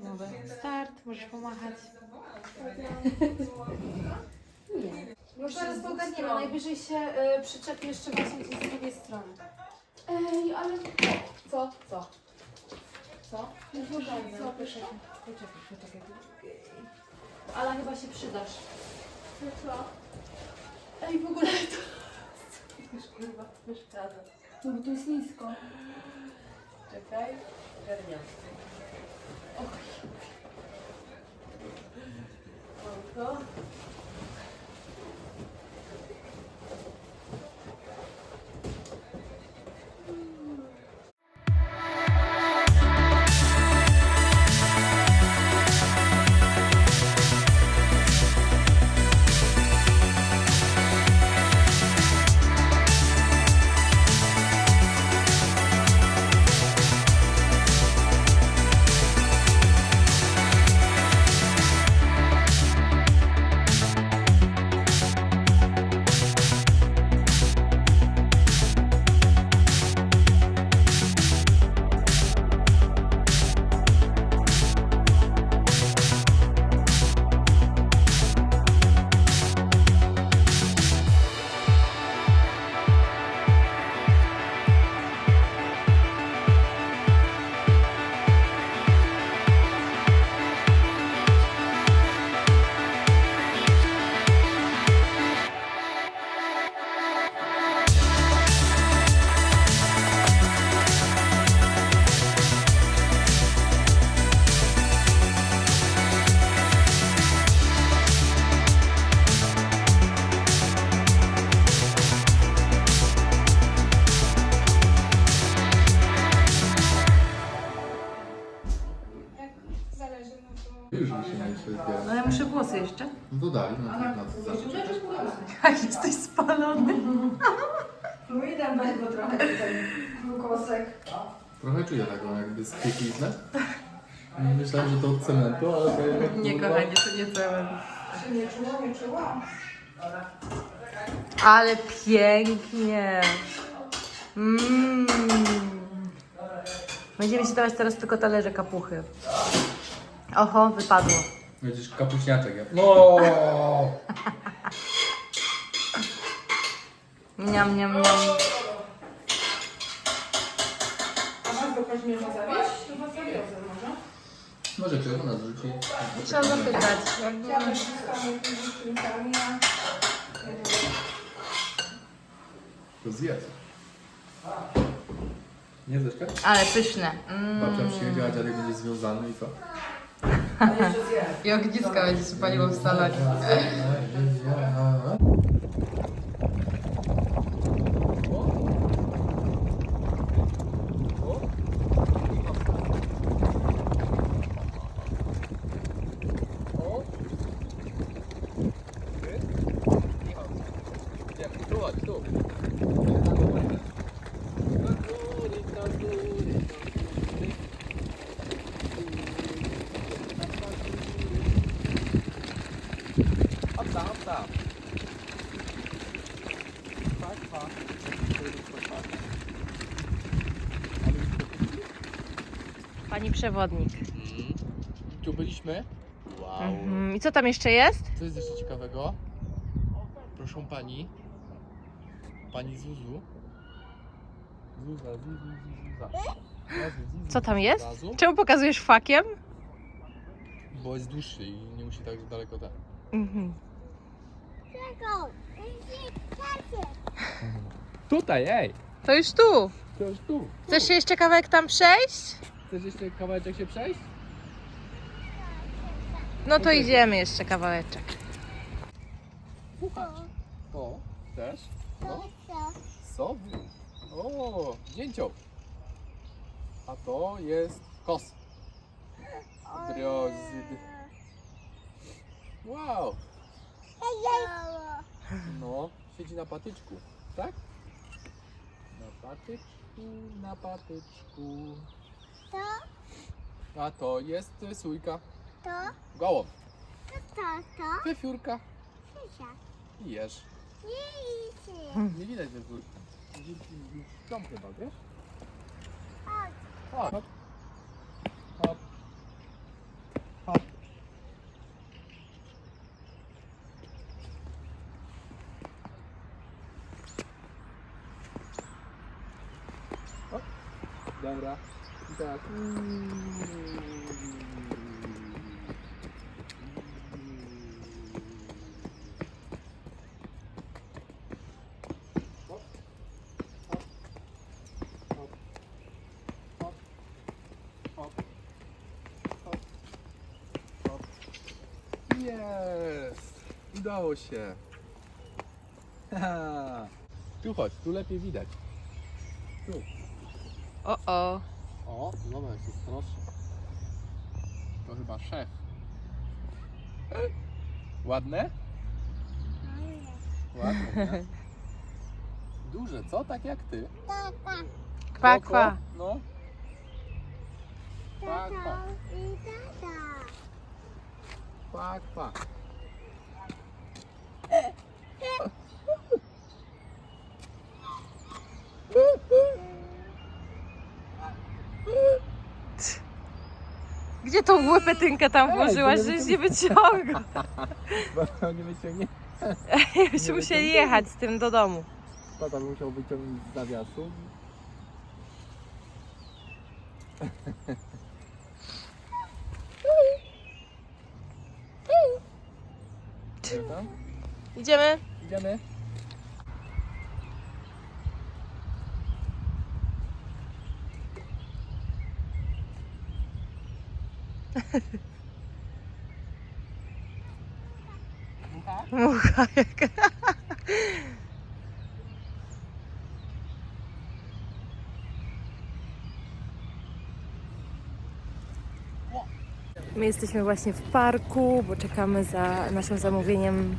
Filmowe. Start, możesz pomachać. Już zaraz to ogarniemy. Najwyżej się y, przyczepi jeszcze właśnie z drugiej strony. Ej, ale co? Co? Co? No co? Poczekaj, poczekaj, poczekaj. Ale chyba się przydasz. Co? Ej, w ogóle to... Już kurwa, przeszkadza. No bo to jest nisko. чекаю гарнянську. Ой. Włosy jeszcze. No to daj, no to na to zawsze. Jak jesteś spalony. No i dam weź go trochę tutaj. Kosek. Trochę czuję taką jakby spiekliznę. Myślałem, że to od cementu, ale to jednak Nie kurwa- kochanie, to nie całe. Czy nie czuło, nie czuło? Ale pięknie. Mm. Będziemy ci dawać teraz tylko talerze kapuchy. Oho, wypadło. Będziesz kapuśniaczek. Ja. No! Niam, niam, niam. A masz Kazimierza? Chyba zawiozę może. Może czego nas rzuci? Trzeba zapytać. Chciałabym się z panią klientami, a... To zjedz. Nie zeszka? Ale pyszne. Babcia Mm. przyjedzie, a dziadek będzie związany i co? I ogniska będzie się paliło w salonie. Pani przewodnik. Tu byliśmy. Wow. Mhm. I co tam jeszcze jest? Co jest jeszcze ciekawego? Proszę pani. Pani Zuzu. Zuza, Zuzu, Zuza. Zuzu, Zuzu. Co tam jest? Czemu pokazujesz fakiem? Bo jest dłuższy i nie musi tak daleko tak. Mhm. Tutaj, ej! To już tu. To już tu. Chcesz się jeszcze kawałek tam przejść? Chcesz jeszcze kawałeczek się przejść? No to idziemy jeszcze kawałeczek. Puchacz. O, też? No. Sowy. O, dzięcioł. A to jest kos. Drozyd. Wow. No, siedzi na patyczku, tak? Na patyczku, na patyczku. To, A to jest y, sójka. to, Gołąb. to, to, to, Wyfiórka. Krzysia. I jeż. Jej, się. Nie widać wyfiórki. Dom chyba, wiesz? Chodź. Hop. Dobra. Tak. Jest! Udało się! Tu chodź, tu lepiej widać. Tu. O, o. O, dobra, jak się stroszy. To chyba szef. Ładne? Ładne, nie? Duże, co? Tak jak ty? Kwa, Koko? kwa. No. Kwa, kwa. Kwa, kwa. Gdzie tą łepetynkę tam Ej, włożyłaś, to nie żeś nie wyciąga? Bo nie wyciągnie. Byśmy musieli jechać z tym do domu. Tata by musiał wyciągnąć z zawiasu. Dobra, Idziemy? Idziemy. Mucha jaka. My jesteśmy właśnie w parku, bo czekamy za naszym zamówieniem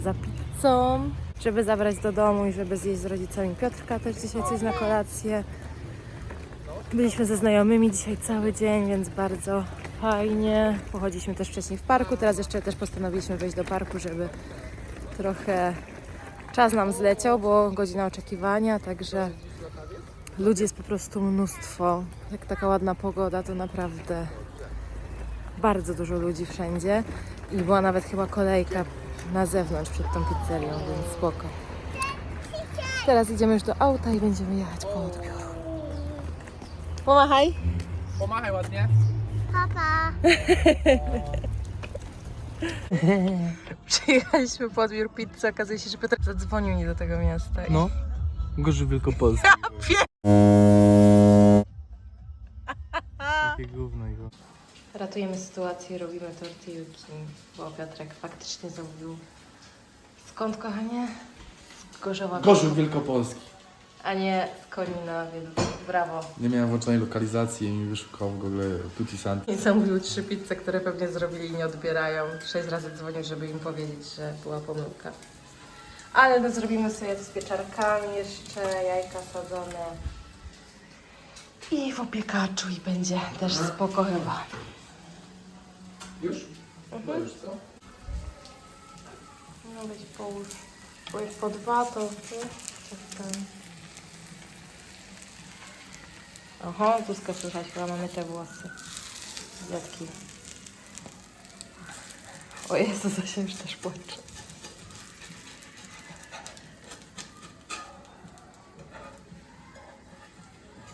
za pizzą, żeby zabrać do domu i żeby zjeść z rodzicami Piotrka też dzisiaj coś na kolację. Byliśmy ze znajomymi dzisiaj cały dzień, więc bardzo fajnie. Pochodziliśmy też wcześniej w parku, teraz jeszcze też postanowiliśmy wejść do parku, żeby trochę czas nam zleciał, bo godzina oczekiwania, także ludzi jest po prostu mnóstwo. Jak taka ładna pogoda, to naprawdę bardzo dużo ludzi wszędzie i była nawet chyba kolejka na zewnątrz przed tą pizzerią, więc spoko. Teraz idziemy już do auta i będziemy jechać po odbiór. Pomachaj! Pomachaj ładnie. Przyjechaliśmy po odbiór pizzy, okazuje się, że Piotr zadzwonił nie do tego miasta. i- No. Gorzej Wielkopolski. Takie gówno jego. Ratujemy sytuację, robimy tortilki, bo Piotrek faktycznie zamówił. Skąd, kochanie? Z Gorzowa. Gorzej Wielkopolski. A nie z Konina, więc brawo. Nie miałem włączonej lokalizacji i mi wyszukał w ogóle Tutti Santi. I zamówił trzy pizze, które pewnie zrobili i nie odbierają. Sześć razy dzwonił, żeby im powiedzieć, że była pomyłka. Ale no zrobimy sobie to z pieczarkami jeszcze, jajka sadzone. I w opiekaczu i będzie też spoko chyba. Już? No już co? No być połóż, bo jest po dwa, to ten. Oho, Tuzka słychać, chyba mamy te włosy. Dziadki. O Jezu, Zosia już też płacze.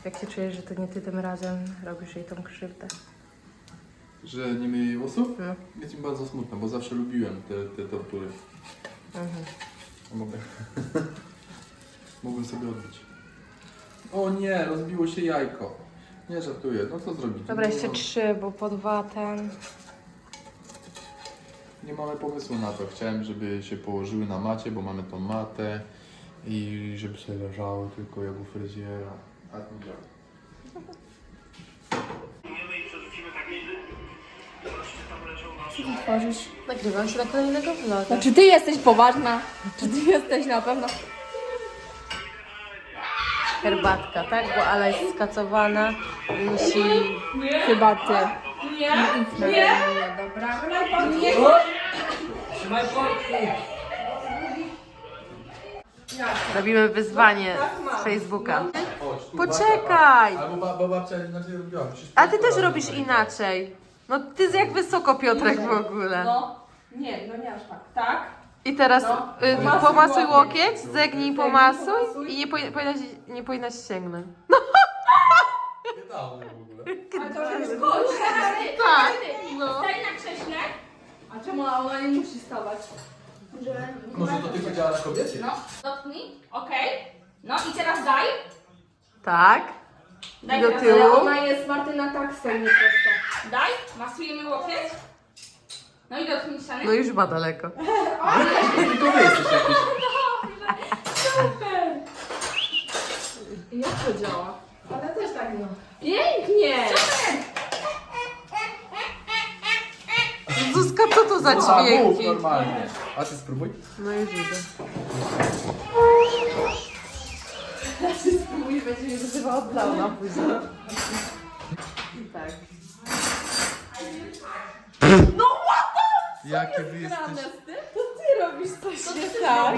Jak się czujesz, że to nie ty tym razem robisz jej tą krzywdę? Że nie myję jej włosów? No. Jest mi bardzo smutno, bo zawsze lubiłem te, te tortury. Mhm. Mogę. Mogłem sobie odbić. O nie, rozbiło się jajko. Nie żartuję, no co zrobić? Dobra, jeszcze mam- trzy, bo po dwa ten... nie mamy pomysłu na to. Chciałem, żeby się położyły na macie, bo mamy tą matę i żeby sobie leżały tylko jak u fryzjera. A nie działa. Tworzysz. Nagrywam się na kolejnego vloga. Czy ty jesteś poważna? Czy ty jesteś na pewno? Herbatka, tak? Bo Ala jest skacowana i musi... Chyba ty. Nie, nie, nie, dobra. Robimy wyzwanie z Facebooka. Poczekaj! babcia. Albo ba- ba- babcia inaczej robiła. musisz A ty też robisz inaczej. No ty jak wysoko Piotrek w ogóle. No, nie, no nie aż tak. Tak? I teraz No. y, Pomasuj pomasuj łokieć. łokieć, zegnij, pomasuj pomasuj. i nie, powi- powinnaś, nie powinnaś sięgnąć. Niedawno w ogóle. Ale to już Chodź, Tak, no. Staj na krześle. A czemu ona nie musi stawać? Że... Może to tylko działa na kobiecie? No, dotknij. Okej. No i teraz daj. Tak. Daj Do teraz. tyłu. Ale ona jest Martyna tak stoi prosto. Daj. Masujemy łokieć. No i dotknij ściany. No już ma daleko. Tylko wy jesteś jakiś. Super. Jak to działa? Ale też tak no. Pięknie. Zuzka, co to za A, mów dźwięki? normalnie. A ty spróbuj. No już idę. Spróbuj, będzie mnie wyzywała od launa później. Tak. Jakie wy jesteście... To ty robisz coś nie tak.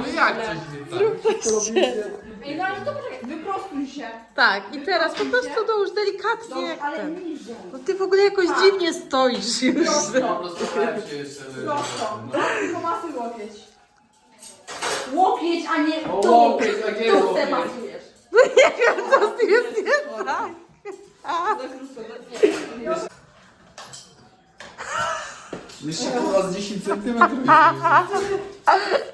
No jak coś nie tak? Ej, no ale to poczekaj, wyprostuj się. Tak, i teraz po prostu dołóż delikatnie Dobrze, jak ale ten. niżej. No ty w ogóle jakoś dziwnie stoisz już. Po Prosto, prostu stałem się jeszcze... prosto. No. Tak, tylko masuj łokieć. Łokieć, a nie O, tu. łokieć, a nie Tu se łokieć. masujesz. Nie wiem, co jest nie tak. Za krótko, nie. Jeszcze kurwa z 10 centymetrów.